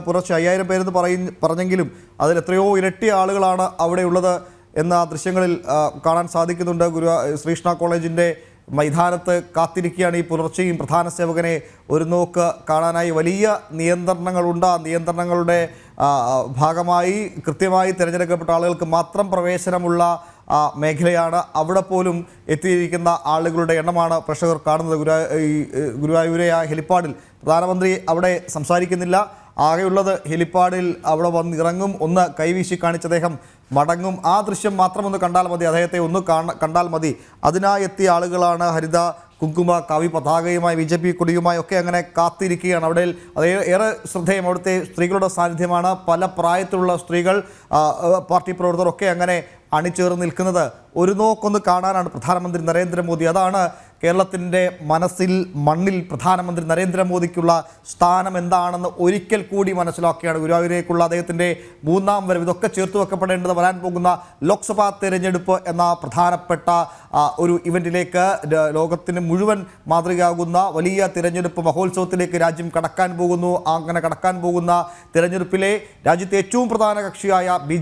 പുറച്ച് അയ്യായിരം പേരെന്ന് പറയ പറഞ്ഞെങ്കിലും അതിൽ എത്രയോ ഇരട്ടി ആളുകളാണ് അവിടെ ഉള്ളത് എന്ന ദൃശ്യങ്ങളിൽ കാണാൻ സാധിക്കുന്നുണ്ട്. ഗുരു ശ്രീകൃഷ്ണ കോളേജിന്റെ മൈതാനത്ത് കാത്തിരിക്കുകയാണ് ഈ പുലർച്ചെയും പ്രധാന സേവകനെ ഒരു നോക്ക് കാണാനായി. വലിയ നിയന്ത്രണങ്ങളുണ്ട്. ആ നിയന്ത്രണങ്ങളുടെ ഭാഗമായി കൃത്യമായി തിരഞ്ഞെടുക്കപ്പെട്ട ആളുകൾക്ക് മാത്രം പ്രവേശനമുള്ള മേഖലയാണ് അവിടെ പോലും എത്തിയിരിക്കുന്ന ആളുകളുടെ എണ്ണമാണ് പ്രേക്ഷകർ കാണുന്നത്. ഗുരു ഗുരുവായൂരെ ആ ഹെലിപ്പാഡിൽ പ്രധാനമന്ത്രി അവിടെ സംസാരിക്കുന്നില്ല. ആകെയുള്ളത് ഹെലിപ്പാഡിൽ അവിടെ വന്ന് ഇറങ്ങും ഒന്ന് കൈവീശി കാണിച്ച അദ്ദേഹം മടങ്ങും. ആ ദൃശ്യം മാത്രം ഒന്ന് കണ്ടാൽ മതി. അദ്ദേഹത്തെ ഒന്ന് കണ്ടാൽ മതി. അതിനായി എത്തിയ ആളുകളാണ് ഹരിത കുങ്കുമ കവി പതാകയുമായി ബി ജെ പി കൊടിയുമായി ഒക്കെ അങ്ങനെ കാത്തിരിക്കുകയാണ്. അവിടെ ഏറെ ശ്രദ്ധേയം അവിടുത്തെ സ്ത്രീകളുടെ സാന്നിധ്യമാണ്. പല പ്രായത്തിലുള്ള സ്ത്രീകൾ പാർട്ടി പ്രവർത്തകർ ഒക്കെ അങ്ങനെ അണിചേർന്ന് നിൽക്കുന്നത്. ഒരു നോക്കൊന്ന് കാണാനാണ് പ്രധാനമന്ത്രി നരേന്ദ്രമോദി. അതാണ് കേരളത്തിന്റെ മനസ്സിൽ മണ്ണിൽ പ്രധാനമന്ത്രി നരേന്ദ്രമോദിക്കുള്ള സ്ഥാനം എന്താണെന്ന് ഒരിക്കൽ കൂടി മനസ്സിലാക്കുകയാണ് ഗുരുവായൂരേക്കുള്ള അദ്ദേഹത്തിന്റെ മൂന്നാം വരവ്. ഇതൊക്കെ ചേർത്ത് വെക്കപ്പെടേണ്ടത് വരാൻ പോകുന്ന ലോക്സഭാ തെരഞ്ഞെടുപ്പ് എന്ന പ്രധാനപ്പെട്ട ഒരു ഇവന്റിലേക്ക് ലോകത്തിന് മുഴുവൻ മാതൃകയാകുന്ന വലിയ തിരഞ്ഞെടുപ്പ് മഹോത്സവത്തിലേക്ക് രാജ്യം കടക്കാൻ പോകുന്നു. അങ്ങനെ കടക്കാൻ പോകുന്ന തിരഞ്ഞെടുപ്പിലെ രാജ്യത്തെ ഏറ്റവും പ്രധാന കക്ഷിയായ ബി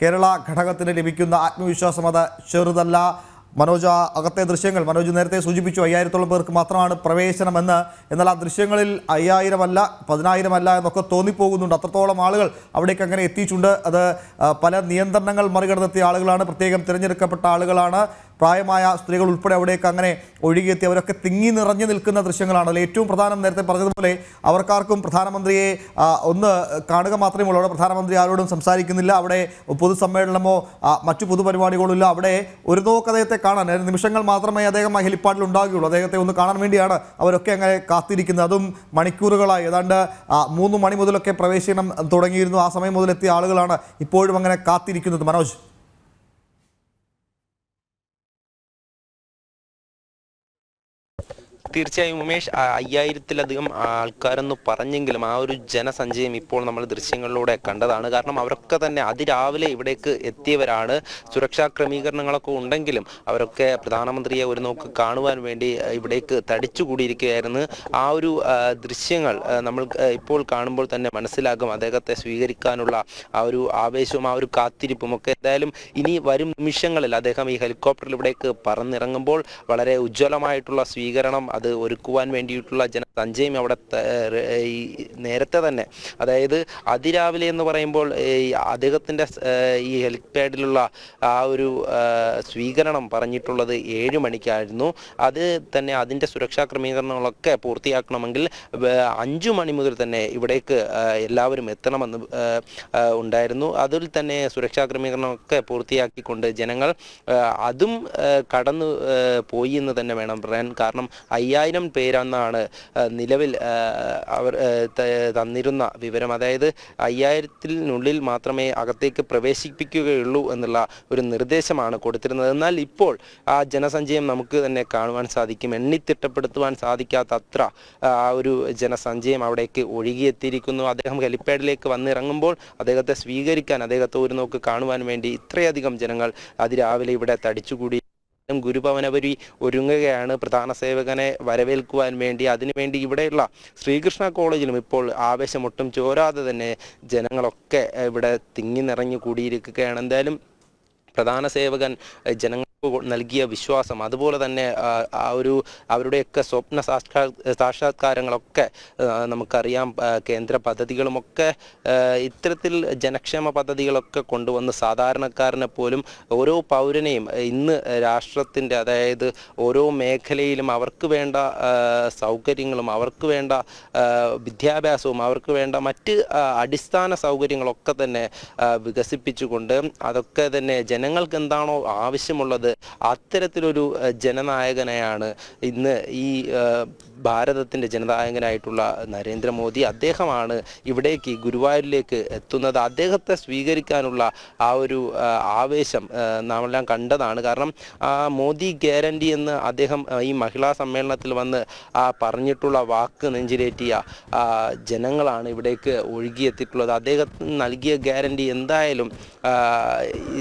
കേരള ഘടകത്തിന് ലഭിക്കുന്ന ആത്മവിശ്വാസം അത് ചെറുതല്ല. മനോജ് ആ അകത്തെ ദൃശ്യങ്ങൾ മനോജ് നേരത്തെ സൂചിപ്പിച്ചു അയ്യായിരത്തോളം പേർക്ക് മാത്രമാണ് പ്രവേശനമെന്ന്. എന്നാൽ ആ ദൃശ്യങ്ങളിൽ അയ്യായിരമല്ല പതിനായിരമല്ല എന്നൊക്കെ തോന്നിപ്പോകുന്നുണ്ട്. അത്രത്തോളം ആളുകൾ അവിടേക്ക് അങ്ങനെ എത്തിയിട്ടുണ്ട്. അത് പല നിയന്ത്രണങ്ങൾ മറികടന്നെത്തിയ ആളുകളാണ്. പ്രത്യേകം തിരഞ്ഞെടുക്കപ്പെട്ട ആളുകളാണ്. പ്രായമായ സ്ത്രീകൾ ഉൾപ്പെടെ അവിടേക്ക് അങ്ങനെ ഒഴുകിയെത്തി അവരൊക്കെ തിങ്ങി നിറഞ്ഞു നിൽക്കുന്ന ദൃശ്യങ്ങളാണ്. ഏറ്റവും പ്രധാനം നേരത്തെ പറഞ്ഞതുപോലെ അവർക്കാർക്കും പ്രധാനമന്ത്രിയെ ഒന്ന് കാണുക മാത്രമേ ഉള്ളൂ. അവിടെ പ്രധാനമന്ത്രി ആരോടും സംസാരിക്കുന്നില്ല. അവിടെ പൊതുസമ്മേളനമോ മറ്റു പൊതുപരിപാടികളോ ഇല്ല അവിടെ ഒരു നോക്ക് അദ്ദേഹത്തെ കാണാൻ നിമിഷങ്ങൾ മാത്രമേ അദ്ദേഹം ആ ഹെലിപ്പാഡിൽ ഉണ്ടാകുകയുള്ളൂ. അദ്ദേഹത്തെ ഒന്ന് കാണാൻ വേണ്ടിയാണ് അവരൊക്കെ അങ്ങനെ കാത്തിരിക്കുന്നത്. അതും മണിക്കൂറുകളായി. ഏതാണ്ട് മൂന്ന് മണി മുതലൊക്കെ പ്രവേശനം തുടങ്ങിയിരുന്നു. ആ സമയം മുതലെത്തിയ ആളുകളാണ് ഇപ്പോഴും അങ്ങനെ കാത്തിരിക്കുന്നത്. മനോജ്. തീർച്ചയായും ഉമേഷ് അയ്യായിരത്തിലധികം ആൾക്കാരെന്ന് പറഞ്ഞെങ്കിലും ആ ഒരു ജനസഞ്ചയം ഇപ്പോൾ നമ്മൾ ദൃശ്യങ്ങളിലൂടെ കണ്ടതാണ്. കാരണം അവരൊക്കെ തന്നെ അതിരാവിലെ ഇവിടേക്ക് എത്തിയവരാണ്. സുരക്ഷാ ക്രമീകരണങ്ങളൊക്കെ ഉണ്ടെങ്കിലും അവരൊക്കെ പ്രധാനമന്ത്രിയെ ഒരു നോക്ക് കാണുവാൻ വേണ്ടി ഇവിടേക്ക് തടിച്ചുകൂടിയിരിക്കുകയായിരുന്നു ആ ഒരു ദൃശ്യങ്ങൾ നമ്മൾ ഇപ്പോൾ കാണുമ്പോൾ തന്നെ മനസ്സിലാകും അദ്ദേഹത്തെ സ്വീകരിക്കാനുള്ള ആ ഒരു ആവേശവും ആ ഒരു കാത്തിരിപ്പും ഒക്കെ എന്തായാലും ഇനി വരും നിമിഷങ്ങളിൽ അദ്ദേഹം ഈ ഹെലികോപ്റ്ററിൽ ഇവിടേക്ക് പറന്നിറങ്ങുമ്പോൾ വളരെ ഉജ്ജ്വലമായിട്ടുള്ള സ്വീകരണം അത് ഒരുക്കുവാൻ വേണ്ടിയിട്ടുള്ള ജനസഞ്ചയം അവിടെ ഈ നേരത്തെ തന്നെ. അതായത് അതിരാവിലെ എന്ന് പറയുമ്പോൾ ഈ അദ്ദേഹത്തിന്റെ ഈ ഹെൽത്ത് ഈ ഹെലിപ്പാഡിലുള്ള ആ ഒരു സ്വീകരണം പറഞ്ഞിട്ടുള്ളത് ഏഴ് മണിക്കായിരുന്നു. അത് തന്നെ അതിന്റെ സുരക്ഷാ ക്രമീകരണങ്ങളൊക്കെ പൂർത്തിയാക്കണമെങ്കിൽ അഞ്ചു മണി മുതൽ തന്നെ ഇവിടേക്ക് എല്ലാവരും എത്തണമെന്ന് ഉണ്ടായിരുന്നു. അതിൽ തന്നെ സുരക്ഷാ ക്രമീകരണമൊക്കെ പൂർത്തിയാക്കിക്കൊണ്ട് ജനങ്ങൾ അതും കടന്നു പോയി എന്ന് തന്നെ വേണം പറയാൻ. കാരണം അയ്യായിരം പേരെന്നാണ് നിലവിൽ അവർ തന്നിരുന്ന വിവരം അതായത് അയ്യായിരത്തിനുള്ളിൽ മാത്രമേ അകത്തേക്ക് പ്രവേശിപ്പിക്കുകയുള്ളൂ എന്നുള്ള ഒരു നിർദ്ദേശമാണ് കൊടുത്തിരുന്നത്. എന്നാൽ ഇപ്പോൾ ആ ജനസഞ്ചയം നമുക്ക് തന്നെ കാണുവാൻ സാധിക്കും. എണ്ണിത്തിട്ടപ്പെടുത്തുവാൻ സാധിക്കാത്ത അത്ര ആ ഒരു ജനസഞ്ചയം അവിടേക്ക് ഒഴുകിയെത്തിയിരിക്കുന്നു. അദ്ദേഹം ഹെലിപ്പാഡിലേക്ക് വന്നിറങ്ങുമ്പോൾ അദ്ദേഹത്തെ സ്വീകരിക്കാൻ അദ്ദേഹത്തെ ഒരു നോക്ക് കാണുവാൻ വേണ്ടി ഇത്രയധികം ജനങ്ങൾ അതിരാവിലെ ഇവിടെ തടിച്ചുകൂടി ഗുരുഭവനപുരി ഒരുങ്ങുകയാണ് പ്രധാന സേവകനെ വരവേൽക്കുവാൻ വേണ്ടി. അതിനുവേണ്ടി ഇവിടെയുള്ള ശ്രീകൃഷ്ണ കോളേജിലും ഇപ്പോൾ ആവേശമൊട്ടും ചോരാതെ തന്നെ ജനങ്ങളൊക്കെ ഇവിടെ തിങ്ങി നിറഞ്ഞു കൂടിയിരിക്കുകയാണ്. എന്തായാലും പ്രധാന സേവകൻ കൊ- നൽകിയ വിശ്വാസം. അതുപോലെ തന്നെ ആ, ഒരു അവരുടെയൊക്കെ സ്വപ്ന സാക്ഷാ സാക്ഷാത്കാരങ്ങളൊക്കെ നമുക്കറിയാം കേന്ദ്ര പദ്ധതികളുമൊക്കെ ഇത്തരത്തിൽ ജനക്ഷേമ പദ്ധതികളൊക്കെ കൊണ്ടുവന്ന് സാധാരണക്കാരനെ പോലും ഓരോ പൗരനെയും ഇന്ന് രാഷ്ട്രത്തിന്റെ അതായത് ഓരോ മേഖലയിലും അവർക്ക് വേണ്ട സൗകര്യങ്ങളും അവർക്ക് വേണ്ട വിദ്യാഭ്യാസവും അവർക്ക് വേണ്ട മറ്റ് അടിസ്ഥാന സൗകര്യങ്ങളൊക്കെ തന്നെ വികസിപ്പിച്ചുകൊണ്ട് അതൊക്കെ തന്നെ ജനങ്ങൾക്ക് എന്താണോ ആവശ്യമുള്ളത് അത്തരത്തിലൊരു ജനനായകനെയാണ് ഇന്ന് ഈ ഭാരതത്തിന്റെ ജനനായകനായിട്ടുള്ള നരേന്ദ്രമോദി. അദ്ദേഹമാണ് ഇവിടേക്ക് ഗുരുവായൂരിലേക്ക് എത്തുന്നത്. അദ്ദേഹത്തെ സ്വീകരിക്കാനുള്ള ആ ഒരു ആവേശം നാമെല്ലാം കണ്ടതാണ്. കാരണം മോദി ഗ്യാരണ്ടി എന്ന് അദ്ദേഹം ഈ മഹിളാ സമ്മേളനത്തിൽ വന്ന് പറഞ്ഞിട്ടുള്ള വാക്ക് നെഞ്ചിലേറ്റിയ ജനങ്ങളാണ് ഇവിടേക്ക് ഒഴുകിയെത്തിയിട്ടുള്ളത്. അദ്ദേഹത്തിന് നൽകിയ ഗ്യാരണ്ടി എന്തായാലും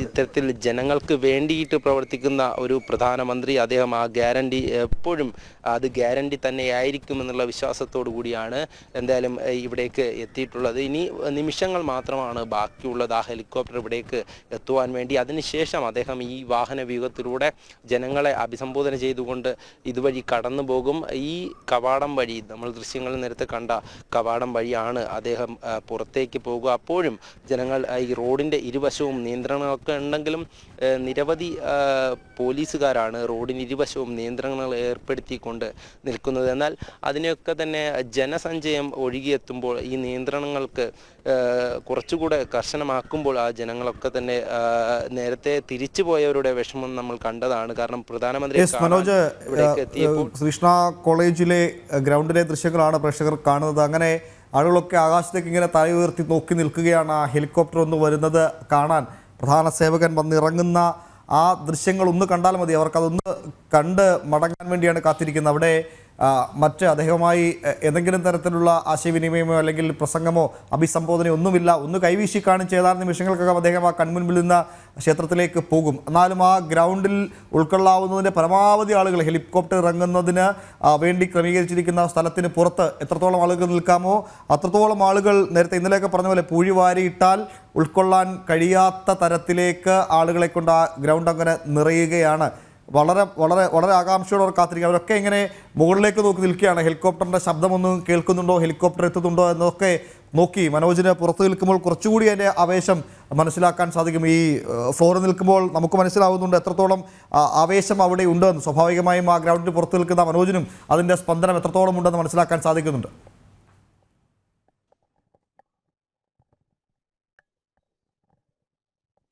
ഇത്തരത്തിൽ ജനങ്ങൾക്ക് വേണ്ടിയിട്ട് പ്രവർത്തിക്കുന്ന ഒരു പ്രധാനമന്ത്രി അദ്ദേഹം ആ ഗ്യാരണ്ടി എപ്പോഴും അത് ഗ്യാരണ്ടി തന്നെയായിരിക്കുമെന്നുള്ള വിശ്വാസത്തോടു കൂടിയാണ് എന്തായാലും ഇവിടേക്ക് എത്തിയിട്ടുള്ളത്. ഇനി നിമിഷങ്ങൾ മാത്രമാണ് ബാക്കിയുള്ളത്. ആ ഹെലികോപ്റ്റർ ഇവിടേക്ക് എത്തുവാൻ വേണ്ടി. അതിനുശേഷം അദ്ദേഹം ഈ വാഹന വ്യൂഹത്തിലൂടെ ജനങ്ങളെ അഭിസംബോധന ചെയ്തുകൊണ്ട് ഇതുവഴി കടന്നു പോകും. ഈ കവാടം വഴി നമ്മൾ ദൃശ്യങ്ങളിൽ നേരത്തെ കണ്ട കവാടം വഴിയാണ് അദ്ദേഹം പുറത്തേക്ക് പോകുക. അപ്പോഴും ജനങ്ങൾ ഈ റോഡിന്റെ ഇരുവശവും നിയന്ത്രണമൊക്കെ ഉണ്ടെങ്കിലും നിരവധി പോലീസുകാരാണ് റോഡിന് ഇരുവശവും നിയന്ത്രണങ്ങൾ ഏർപ്പെടുത്തിക്കൊണ്ട് നിൽക്കുന്നത്. എന്നാൽ അതിനെയൊക്കെ തന്നെ ജനസഞ്ചയം ഒഴുകിയെത്തുമ്പോൾ ഈ നിയന്ത്രണങ്ങൾക്ക് കുറച്ചുകൂടെ കർശനമാക്കുമ്പോൾ ആ ജനങ്ങളൊക്കെ തന്നെ നേരത്തെ തിരിച്ചു പോയവരുടെ വിഷമം നമ്മൾ കണ്ടതാണ്. കാരണം പ്രധാനമന്ത്രി മനോജ് കൃഷ്ണ കോളേജിലെ ഗ്രൗണ്ടിലെ ദൃശ്യങ്ങളാണ് പ്രേക്ഷകർ കാണുന്നത്. അങ്ങനെ ആളുകളൊക്കെ ആകാശത്തേക്ക് ഇങ്ങനെ തല ഉയർത്തി നോക്കി നിൽക്കുകയാണ് ആ ഹെലികോപ്റ്റർ ഒന്ന് വരുന്നത് കാണാൻ. പ്രധാന സേവകൻ വന്നിറങ്ങുന്ന ആ ദൃശ്യങ്ങൾ ഒന്ന് കണ്ടാൽ മതി. അവർക്കതൊന്ന് കണ്ട് മടങ്ങാൻ വേണ്ടിയാണ് കാത്തിരിക്കുന്നത്. അവിടെ മറ്റ് അദ്ദേഹവുമായി എന്തെങ്കിലും തരത്തിലുള്ള ആശയവിനിമയമോ അല്ലെങ്കിൽ പ്രസംഗമോ അഭിസംബോധനയോ ഒന്നുമില്ല. ഒന്ന് കൈവീശി കാണിച്ച് ഏതാനും നിമിഷങ്ങൾക്കകം അദ്ദേഹം ആ കൺമുൻപിൽ നിന്ന് ക്ഷേത്രത്തിലേക്ക് പോകും. എന്നാലും ആ ഗ്രൗണ്ടിൽ ഉൾക്കൊള്ളാവുന്നതിന്റെ പരമാവധി ആളുകൾ ഹെലികോപ്റ്റർ ഇറങ്ങുന്നതിന് വേണ്ടി ക്രമീകരിച്ചിരിക്കുന്ന സ്ഥലത്തിന് പുറത്ത് എത്രത്തോളം ആളുകൾ നിൽക്കാമോ അത്രത്തോളം ആളുകൾ നേരത്തെ ഇന്നലെയൊക്കെ പറഞ്ഞ പോലെ പൂഴി വാരിയിട്ടാൽ ഉൾക്കൊള്ളാൻ കഴിയാത്ത തരത്തിലേക്ക് ആളുകളെ കൊണ്ട് ആ ഗ്രൗണ്ട് അങ്ങനെ നിറയുകയാണ്. വളരെ വളരെ വളരെ ആകാംക്ഷയോടെ അവർ കാത്തിരിക്കുക അവരൊക്കെ ഇങ്ങനെ മുകളിലേക്ക് നോക്കി നിൽക്കുകയാണ്. ഹെലികോപ്റ്ററിന്റെ ശബ്ദമൊന്നും കേൾക്കുന്നുണ്ടോ? ഹെലികോപ്റ്റർ എത്തുന്നുണ്ടോ എന്നൊക്കെ നോക്കി മനോജിന് പുറത്ത് നിൽക്കുമ്പോൾ കുറച്ചുകൂടി അതിന്റെ ആവേശം മനസ്സിലാക്കാൻ സാധിക്കും. ഈ ഫ്ലോറിൽ നിൽക്കുമ്പോൾ നമുക്ക് മനസ്സിലാവുന്നുണ്ട് എത്രത്തോളം ആവേശം അവിടെ ഉണ്ടെന്ന്. സ്വാഭാവികമായും ആ ഗ്രൗണ്ടിന് പുറത്ത് നിൽക്കുന്ന മനോജിനും അതിന്റെ സ്പന്ദനം എത്രത്തോളം ഉണ്ടെന്ന് മനസ്സിലാക്കാൻ സാധിക്കുന്നുണ്ട്.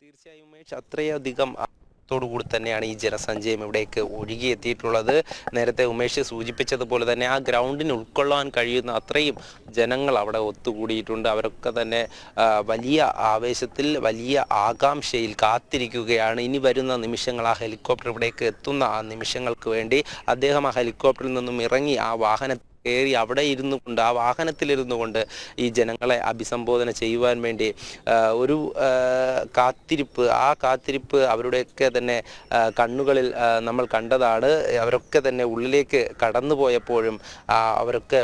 തീർച്ചയായും ഉമേഷ് അത്രയധികം കൂടി തന്നെയാണ് ഈ ജനസഞ്ചയം ഇവിടേക്ക് ഒഴുകിയെത്തിയിട്ടുള്ളത്. നേരത്തെ ഉമേഷ് സൂചിപ്പിച്ചതുപോലെ തന്നെ ആ ഗ്രൗണ്ടിന് ഉൾക്കൊള്ളാൻ കഴിയുന്ന അത്രയും ജനങ്ങൾ അവിടെ ഒത്തുകൂടിയിട്ടുണ്ട്. അവരൊക്കെ തന്നെ വലിയ ആവേശത്തിൽ വലിയ ആകാംക്ഷയിൽ കാത്തിരിക്കുകയാണ്. ഇനി വരുന്ന നിമിഷങ്ങൾ ആ ഹെലികോപ്റ്റർ ഇവിടേക്ക് എത്തുന്ന ആ നിമിഷങ്ങൾക്ക് വേണ്ടി അദ്ദേഹം ആ ഹെലികോപ്റ്ററിൽ നിന്നും ഇറങ്ങി ആ വാഹനത്തിൽ കയറി അവിടെ ഇരുന്നു കൊണ്ട് ആ വാഹനത്തിലിരുന്നു കൊണ്ട് ഈ ജനങ്ങളെ അഭിസംബോധന ചെയ്യുവാൻ വേണ്ടി ഒരു കാത്തിരിപ്പ് ആ കാത്തിരിപ്പ് അവരുടെയൊക്കെ തന്നെ കണ്ണുകളിൽ നമ്മൾ കണ്ടതാണ്. അവരൊക്കെ തന്നെ ഉള്ളിലേക്ക് കടന്നു പോയപ്പോഴും അവരൊക്കെ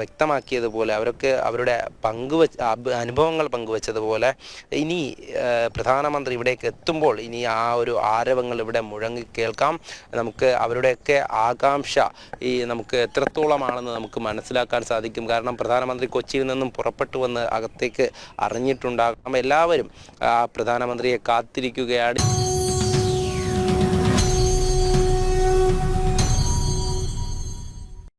വ്യക്തമാക്കിയതുപോലെ അവരൊക്കെ അവരുടെ പങ്കുവച്ച് അനുഭവങ്ങൾ പങ്കുവച്ചതുപോലെ ഇനി പ്രധാനമന്ത്രി ഇവിടേക്ക് എത്തുമ്പോൾ ഇനി ആ ഒരു ആരവങ്ങൾ ഇവിടെ മുഴങ്ങി കേൾക്കാം. നമുക്ക് അവരുടെയൊക്കെ ആകാംക്ഷ ഈ നമുക്ക് എത്രത്തോളമാണെന്ന് നമുക്ക് മനസ്സിലാക്കാൻ സാധിക്കും. കാരണം പ്രധാനമന്ത്രി കൊച്ചിയിൽ നിന്നും പുറപ്പെട്ടു വന്ന് അകത്തേക്ക് അറിഞ്ഞിട്ടുണ്ടാകാം. എല്ലാവരും പ്രധാനമന്ത്രിയെ കാത്തിരിക്കുകയാണ്.